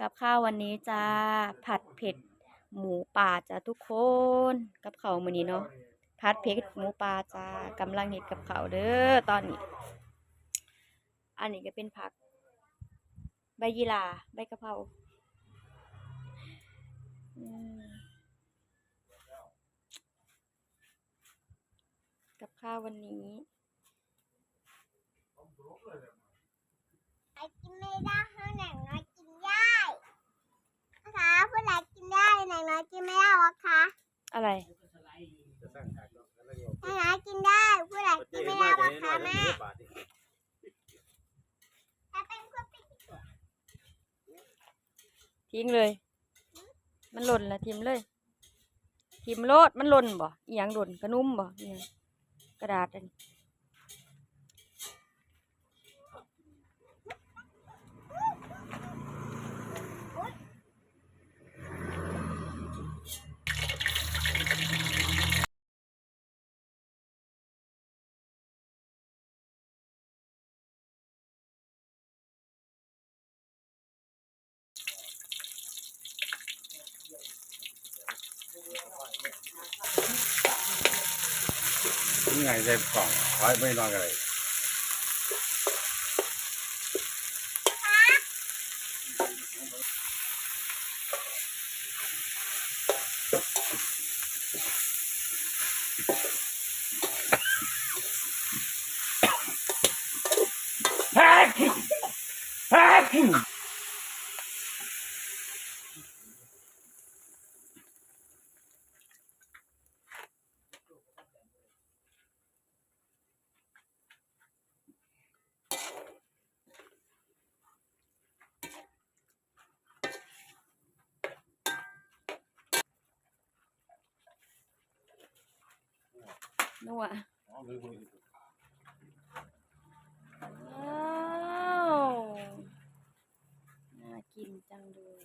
กับข้าววันนี้จ้าผัดเผ็ดหมูป่าจ้าทุกคน กับข้ามือนี้เนาะผัดเผ็ดหมูป่าจ้ากำลังเฮ็ดกับเขาเด้อตอนนี้ อันนี้ก็เป็นผัก ใบยีราใบกะเพรากับข้าววันนี้ไอกินไม่ได้เพราะหนังน้อยกินได้นะคะผู้ใดกินได้หนังน้อยกินไม่ได้วะคะ อะไรหนังน้อยกินได้ผู้ใดกินไม่ได้วะคะแม่ถ้าเป็นคนปิดทิ้งเลย มันหล่นละทิมเลย ทิมโลดมันหล่นบ่อีหยังหล่นกระนุ่มบ่อีหยังกระดาษอันนี้ นี่ไงใส่กล่องไว้ไม่นอนกันเลย นัวอ้าวน่ากินจังเลย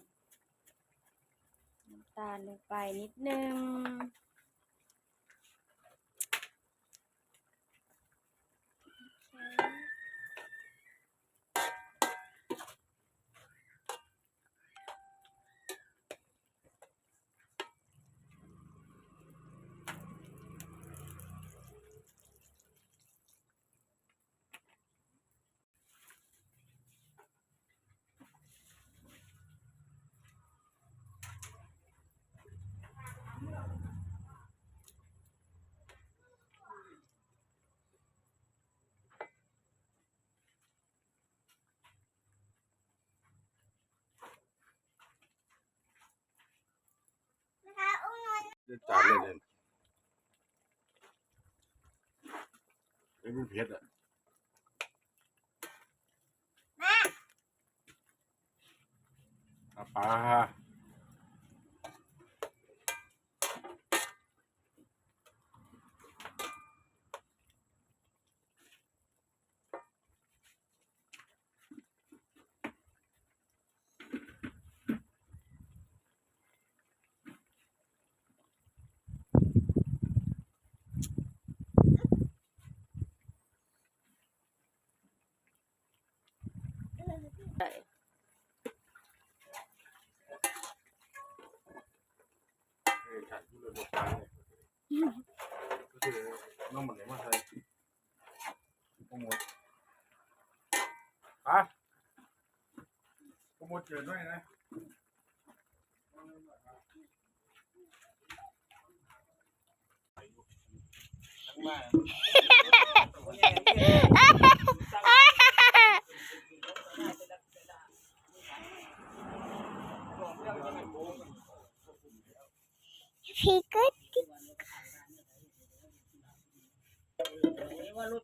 น้ำตาลลงไปนิดนึง เล่นจานเล่นเล่นเป็นรูปเพชรอะแม่อะปลา nó mình để mà thôi không muốn. À không muốn chuyển này này He could. Ini.